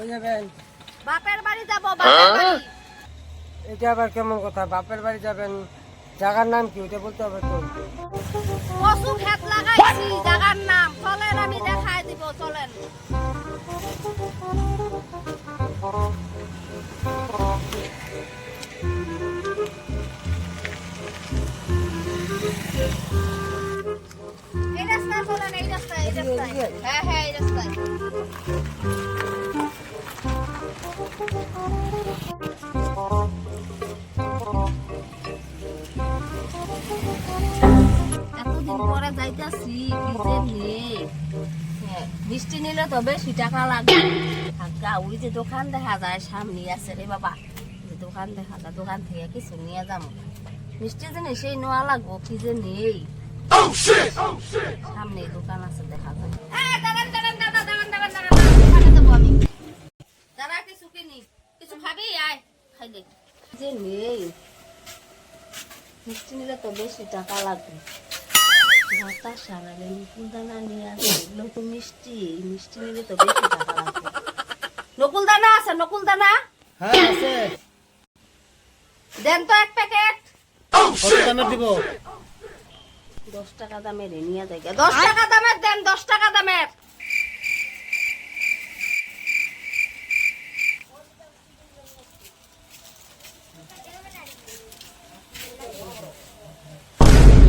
কই যাবেন? বাপের বাড়ি যাব বাপের বাড়ি। এটা আবার কেমন কথা? বাপের বাড়ি যাবেন জায়গার নাম কি? ওটা বলতে হবে তো। পশু ক্ষেত লাগাইছি জায়গার নাম। চলেন আমি দেখাই দিব চলেন। এই রাস্তায় চলেন এই রাস্তায় এই রাস্তায়। হ্যাঁ হ্যাঁ এই রাস্তায়। যাইতাছি কি যে নেই। হ্যাঁ, মিষ্টি নিলে তো বেশি টাকা লাগবে। হাগা ওই যে দোকান দেখা যায় সামনে আছে রে বাবা। দোকান দেখা যায় দোকান থেকে কিছু নিয়ে যাব। মিষ্টি জিনিস সেই নেওয়া লাগবো কি যে নেই সামনে দোকান আছে দেখা যায়। দাঁড়া, কিছু কিনি। কিছু খাবি? আয়, খাইলে। যে নেই। মিষ্টি নিলে তো বেশি টাকা লাগবে। ভাতা সারালে নকুল দানা নিয়ে আসে। এগুলো তো মিষ্টি মিষ্টি নিলে তো বেশি টাকা লাগবে। নকুল আছে নকুল দানা হ্যাঁ আছে। দেন তো এক প্যাকেট। কত দিব? দশ টাকা দামের নিয়ে দশ টাকা দামের দেন দশ টাকা দামের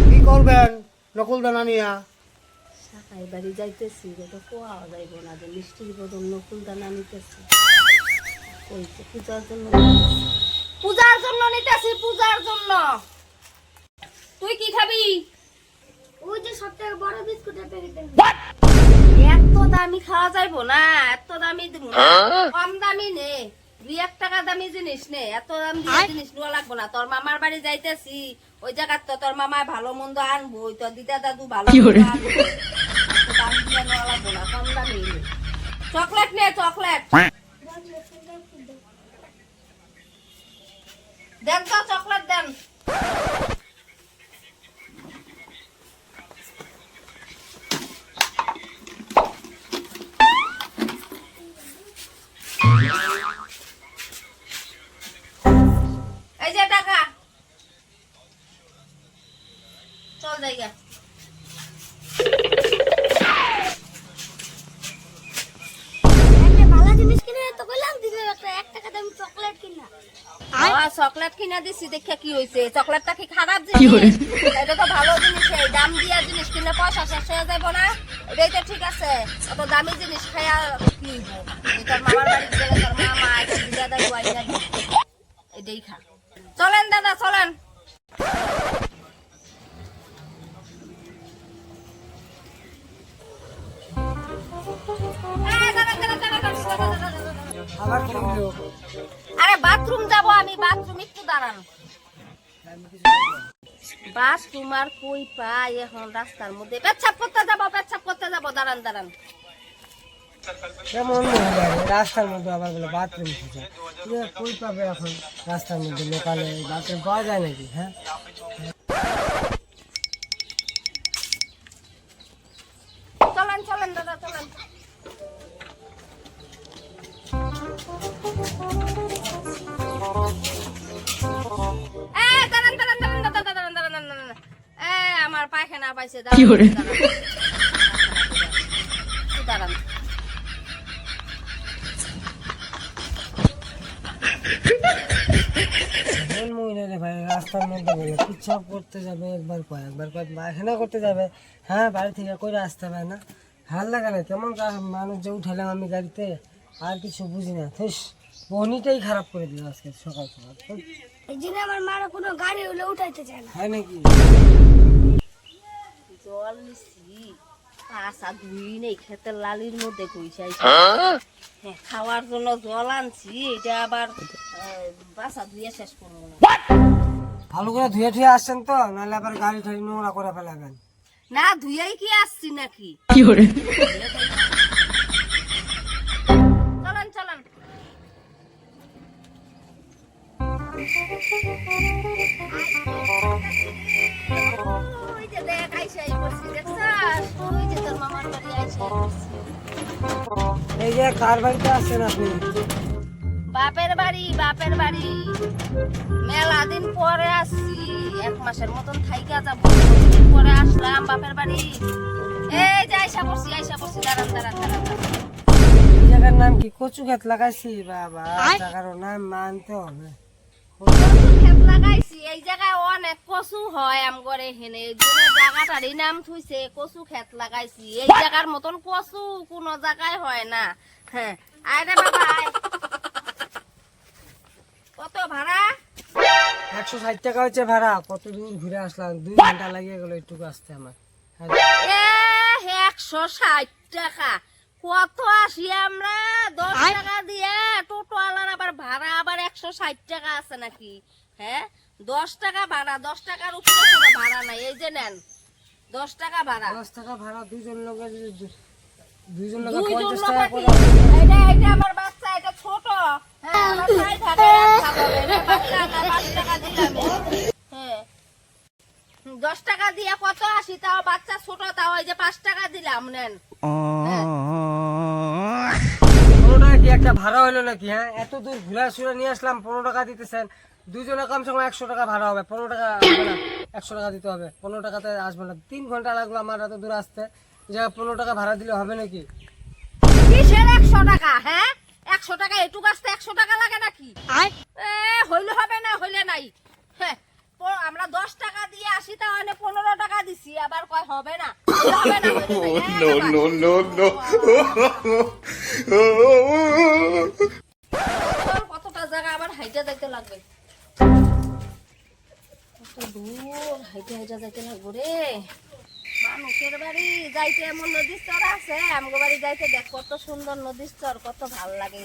কি করবেন নকুল দানা নিয়া সাকাই বাড়ি যাইতেছি তো কোয়া যাইব না যে মিষ্টির বদল নকুল দানা নিতেছি। কইছে পূজার জন্য পূজার জন্য নিতেছি পূজার জন্য। তুই কি খাবি? ওই যে সব থেকে বড় বিস্কুটের প্যাকেট এত দামি খাওয়া যাইবো না এত দামি কম দামি নে। দুই এক টাকা দামি জিনিস নে এত দাম দিয়ে জিনিস নেওয়া লাগবো না। তোর মামার বাড়ি যাইতেছি ওই জায়গার তো তোর মামায় ভালো মন্দ আনব ওই তোর দিদা দাদু ভালো মন্দ আনব। দাম দিয়ে নেওয়া লাগবো না কম দামি। চকলেট নে চকলেট। একটা এক টাকা দামি চকলেট কিনা। চকলেট কিনা দিছি দেখে কি চকলেটটা কি খারাপ জিনিস? এটা তো ভালো জিনিস এই দাম দিয়া জিনিস কিনলে পয়সা শেষ হয়ে যাব না। এটাই তো ঠিক আছে। অত দামি জিনিস খাইয়া কি হইব? এই তোর মামার বাড়ি গেলে তোর মামা এটাই খা। চলেন দাদা চলেন। আরে বাথরুম যাব আমি বাথরুম একটু দাঁড়ান। বাথরুম আর কই পাই এখন রাস্তার মধ্যে? পেচ্ছাপ করতে যাব পেচ্ছাপ করতে যাব দাঁড়ান দাঁড়ান। কেমন রাস্তার মধ্যে আবার বলে বাথরুম খুঁজে কই পাবে এখন রাস্তার মধ্যে লোকালে? বাথরুম পাওয়া যায় নাকি? হ্যাঁ? চলেন চলেন দাদা চলেন। আমার পায়খানা পাইছে দাঁড়ান, ভাই রাস্তার মধ্যে বলে করতে যাবে একবার কয় একবার কয় পায়খানা করতে যাবে। হ্যাঁ বাড়ি থেকে করে আসতে পারে না। ভালো লাগে না কেমন মানুষ যে উঠালাম আমি গাড়িতে আর কিছু বুঝি না। থুস বহনিটাই খারাপ করে দিল আজকে সকাল সকাল। এই জন্য আমার মারা কোনো গাড়ি হলে উঠাইতে চায় না। হয় নাকি? জল নিছি। পাশা ধুই নেই ক্ষেতের লালির মধ্যে কইসাইছি হ্যাঁ? খাওয়ার জন্য জল আনছি এটা আবার বাসা ধুয়ে শেষ করব না। ভালো করে ধুয়ে ধুয়ে আসছেন তো নাহলে আবার গাড়ি ঠাড়ি নোংরা করে ফেলাবেন। না ধুয়েই কি আসছি নাকি? চলেন যে কার বাড়িতে আসছেন আপনি? বাপের বাড়ি বাপের বাড়ি। মেলা দিন পরে আসছি। এক মাসের মতন থাইকা যাব। পরে আসলাম বাপের বাড়ি। এই যে আইসা বসছি আইসা বসছি দাঁড়ান দাঁড়ান দাঁড়ান। জায়গার নাম কি? কচু ক্ষেত লাগাইছি বাবা। জায়গার নাম মানতে হবে। লাগাইছি এই জায়গায় অনেক কচু হয় আম করে হেনে জন্য জায়গাটারই নাম থুইছে কচু ক্ষেত লাগাইছি। এই জায়গার মতন কচু কোনো জায়গায় হয় না। হ্যাঁ আয় রে বাবা কত ভাড়া? একশো ষাট টাকা হচ্ছে ভাড়া। কত দূর ঘুরে আসলাম? দুই ঘণ্টা লাগিয়ে গেল একটু আসতে আমার। হ্যাঁ, একশো ষাট টাকা। কত আসি আমরা? দশ টাকা দিয়ে টোটো আলার আবার ভাড়া আবার একশো ষাট টাকা আছে নাকি? হ্যাঁ? দশ টাকা ভাড়া দশ টাকার উপরে কোনো ভাড়া নাই। এই যে নেন দশ টাকা ভাড়া। দশ টাকা ভাড়া দুজন লোকের দুজন লোকের পঞ্চাশ টাকা করে এটা এটা আমার বাচ্চা এটা ছোট। হ্যাঁ আমার ভাই থাকে খাব এটা পাঁচ টাকা দিলাম। হ্যাঁ। দশ টাকা দিয়ে কত আসি তাও বাচ্চা ছোট তাও এই যে পাঁচ টাকা দিলাম নেন। হ্যাঁ। পনেরো টাকা কি একটা ভাড়া হলো নাকি হ্যাঁ? এত দূর ঘুরে সুরে নিয়ে আসলাম পনেরো টাকা দিতেছেন। দুজনে কমসে কম একশো টাকা ভাড়া হবে পনেরো টাকা একশো টাকা দিতে হবে পনেরো টাকাতে আসবে না। তিন ঘণ্টা লাগল আমার এত দূর আসতে। যে পনেরো টাকা ভাড়া দিলে হবে নাকি? কিসের একশো টাকা হ্যাঁ? একশো টাকা এটুক আসতে একশো টাকা লাগে নাকি? এ হইলে হবে না হইলে নাই। হ্যাঁ আমরা দশ টাকা দিয়ে আসি তা মানে পনেরো টাকা দিছি আবার কয় হবে না. চল, কতটা জায়গা আবার হাইটা যাইতে লাগবে? হাইটা যাইতে আছে যাইতে দেখ কত কত ভালো লাগে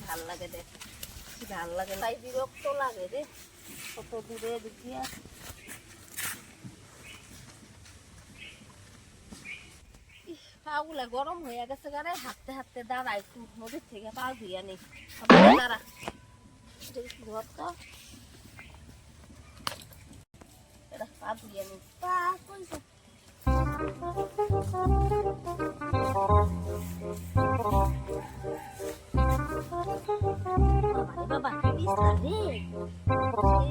ভালো লাগে ভালো লাগে তাই লাগে কত দেখিয়া গরম হয়ে গেছে গারে হাঁটতে হাঁটতে দাঁড়া নদীর থেকে পা ধুইয়া নেই দাঁড়া। এটা পা ধুইয়া নেই পা কইছে বাবা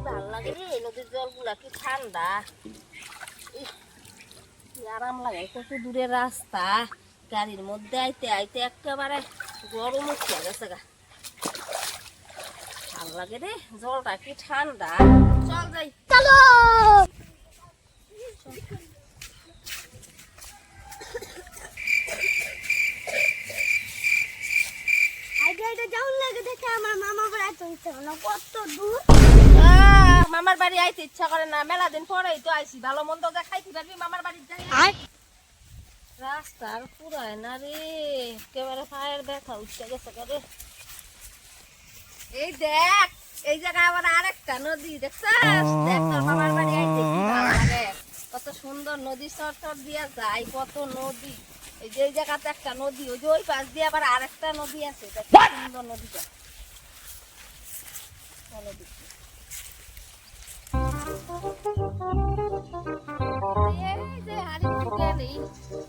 ভালো লাগে রে? নদীর জলগুলা কি ঠান্ডা? আরাম লাগে, কত দূরের রাস্তা। গাড়ির মধ্যে আইতে আইতে একেবারে গরম উঠে গেছে গা। ভালো লাগে রে জলটা কি ঠান্ডা? চল যাই। চলো! দেখে? মামার বাড়ি আইতে ইচ্ছা করে না মেলা দিন পরেই তো আইছি ভালো মন্দ যা খাইতে পারবি মামার বাড়ি যাই রাস্তার পুরায় না রে একেবারে পায়ের ব্যথা উঠতে গেছে রে। এই দেখ এই জায়গায় আবার আরেকটা নদী দেখছাস? দেখ তোর বাড়ি আইতে কত সুন্দর নদী চর দিয়া যায় কত নদী। এই যে এই জায়গাতে একটা নদী ওই যে ওই পাশ দিয়ে আবার আরেকটা নদী আছে দেখ সুন্দর নদীটা।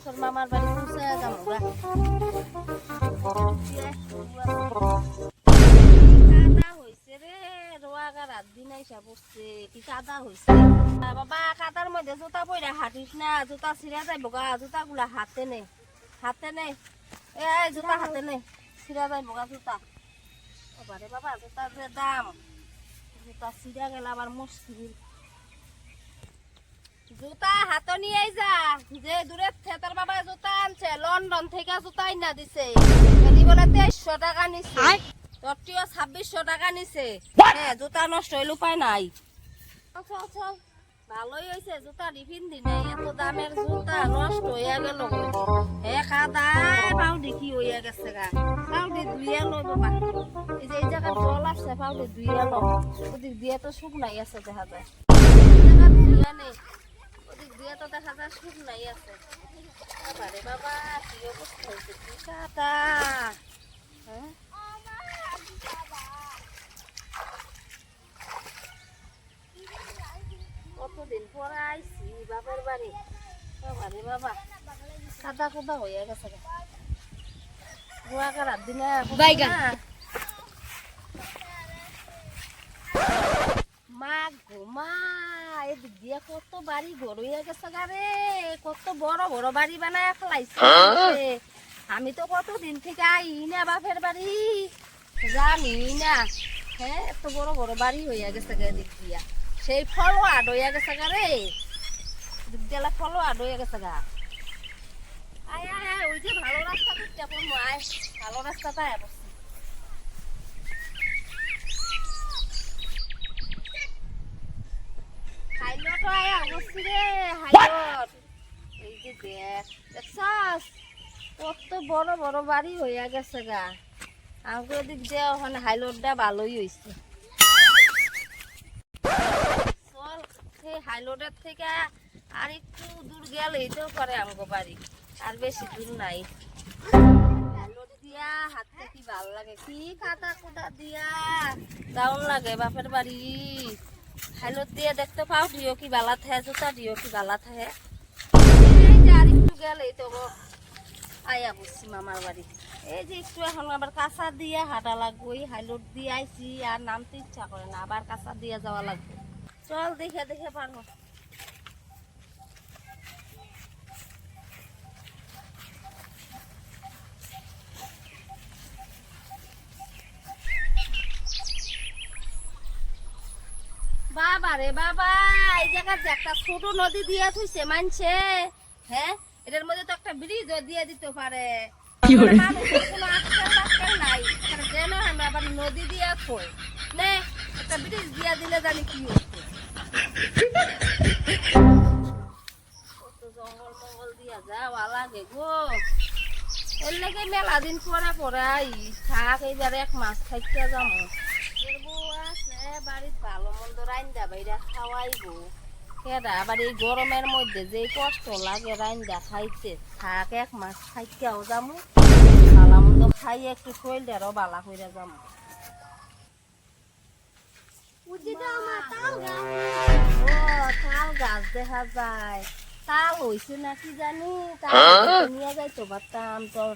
তোর মামার বাড়ি পৌঁছে যাব গা কাদা হইছে রে রাত দিন বসছে, কি কাদা হইছে? আ, বাবা, কাদার মধ্যে জুতা হাঁটিস না, জুতা ছিঁড়া যাইব গা জুতা গুলা হাতে হাতে এ জুতা হাতে ছিঁড়া যাইব গা জুতা। বাবারে বাবা জুতা যে দাম, জুতা ছিঁড়া গেলে আবার মুশকিল। জুতা নিয়ে যা যে দূরে থেতার বাবা জুতা আনছে, লন্ডন থেকে জুতা আইনা দিছে। বলে তেইশশো টাকা নিছে। তোরটিও ছাব্বিশশো টাকা নিছে। হ্যাঁ জুতা নষ্ট হইল উপায় নাই। আচ্ছা আচ্ছা। ভালোই হয়েছে জুতা টিফিন দিনে এত দামের জুতা নষ্ট হইয়া গেল হে কাদায় পাউডি কি হইয়া গেছে গা? পাউডি ধুইয়া লো বাবা এই যে এই জায়গায় জল আসছে পাউডি ধুইয়া লো ওদিক দিয়ে তো শুকনাই আছে দেখা যায়। ধুইয়া নেই ওদিক দিয়ে তো দেখা যায় শুকনাই আছে। বাবারে বাবা কি অবস্থা হয়েছে কি কাদা? হ্যাঁ কতদিন পরে আইছি বাবার বাড়ি বাবারে বাবা। কাদা কুদা হয়ে গেছে গা। কুয়াকার দিনে বাইগান। মা গো এদিক দিয়ে কত বাড়ি ঘর হয়ে গেছে গারে কত বড় বড় বাড়ি বানায় ফেলাইছে আমি তো কতদিন থেকে আই না বাপের বাড়ি জানি না। হ্যাঁ এত বড় বড় বাড়ি হইয়া গেছে গে দিক দিয়া সেই ফল আড হইয়া গেছে গা রে দিক দিয়া ফল গেছে গা। আয় আয় আয় ওই যে ভালো রাস্তা করতে পড়ব আয় ভালো রাস্তাটা আয় বসছি হাইলট আয় বসছি রে হাইলট এই যে দেখ দেখছস? কত বড় বড় বাড়ি হইয়া গেছে গা। আমাকে দিক যে ওখানে হাইলটটা ভালোই হইছে। চল সেই হাইলটের থেকে আর একটু দূর গেলেই তো করে আমাকে বাড়ি। আর বেশি দূর নাই। দিয়া হাতে কি ভালো লাগে? কি কাটা কুটা দিয়া? দাউন লাগে বাপের বাড়ি। হাইলট দিয়ে দেখতে পাও দিও কি বালা থাকে জোতা দিও কি বালা থাকে এই যে আর একটু গেলেই তো গো আয়া বসছি মামার বাড়ি। এই যে একটু এখন আবার কাঁচা দিয়ে হাঁটা লাগবো এই হাইলট দিয়ে আইছি আর নামতে ইচ্ছা করে না আবার কাঁচা দিয়ে যাওয়া লাগবে। চল দেখে দেখে পারব। বাবা রে বাবা এই জায়গায় যে একটা ছোট নদী দিয়ে থুইছে মানছে? হ্যাঁ এটার মধ্যে তো একটা ব্রিজও দিয়ে দিতে পারে। কোনো আটকাল টাটকাল নাই। এখানে যেন আমি আবার নদী দিয়ে থই। নে একটা ব্রিজ দিয়ে দিলে জানি কি হতো জঙ্গল মঙ্গল দিয়া যাওয়া লাগে গো। এর লেগে মেলা দিন পরে পরে থাক এইবার এক মাস থাকতে যাব বাড়ির ভালো মন্দ রাইন্দা বাইরা খাওয়াইবো। কেডা আবার এই গরমের মধ্যে যে কষ্ট লাগে রাইন্দা খাইতে থাক এক মাস খাইতেও যামু ভালো মন্দ খাই একটু শরীরটারও বালা কইরা যামু। তাল গাছ। দেখা যায়। তাল হইছে নাকি জানি? তাল নিয়ে যাইতো পারতাম তোর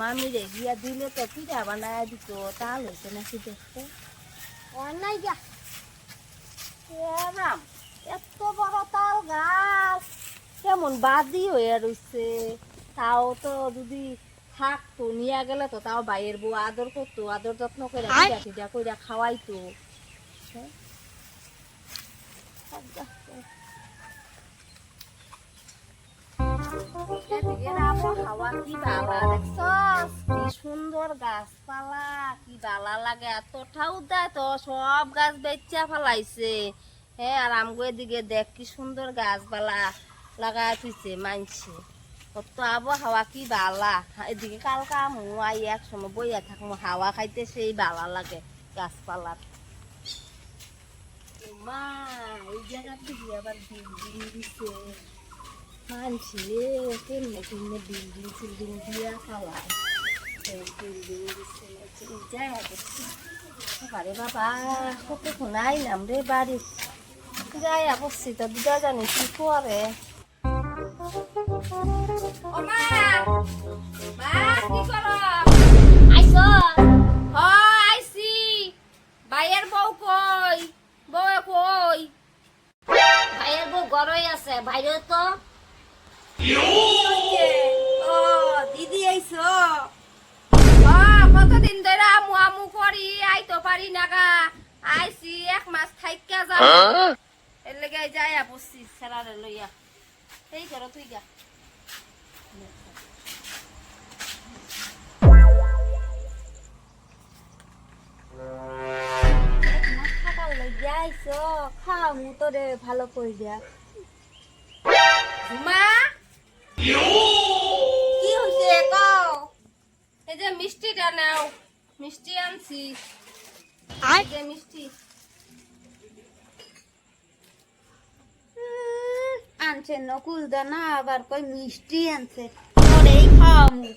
মামিরে গিয়া দিলে তো পিঠা বানায় দিত তাল হইছে নাকি দেখতে? অন্যায় গা রাম এত বড় তাল গাছ। কেমন বাদি হয়ে রইছে। তাও তো যদি থাকতো নিয়ে গেলে তো তাও বাইয়ের বউ আদর করতো আদর যত্ন করে পিঠা টিঠা করে খাওয়াইতো। হ্যাঁ? আজ্ঞা, কি বালা গাছপালা কি বালা লাগে এতটাও দেয় গাছ বেচা ফেলাইছে। হ্যাঁ আর আমগো এদিকে দেখ কি সুন্দর গাছপালা লাগাই থুইছে মানছে। কত আবহাওয়া কি বালা। এদিকে কালকা আমু আই এক সময় বইয়া থাকব হাওয়া খাইতে সেই বালা লাগে গাছপালার। মা এই জায়গাতে মানছি রে কেমনে কেমনে বিল্ডিং ফিল্ডিং দিয়া খাওয়ায়। বিল্ডিং দিছে নাকি যাই বারে বাবা কতক্ষণ আইলাম রে বাড়ি? যাই বসছি তো দুটা জানি কি করে ও মা মা কি করো? আইসো। হ আইছি বাইয়ের বউ কই? বউ কই? ভাইয়ের বউ গরই আছে ভাইরে তো। ও দিদি আইছো? ও কতদিন ধরে আমু আমু করি আইতো পারি না গা। আইছি এক মাস থাইকা যাব এর লেগে যাই বসছি সেরারে লইয়া। এই করো তুই গা খাও ভালো কই দিয়া মা? কি হইছে কও? এই যে মিষ্টিটা নাও। মিষ্টি আনছি। আই যে মিষ্টি। আনছে নকুল দানা আবার কই মিষ্টি আনছে। ওরেই খাওয়ামু।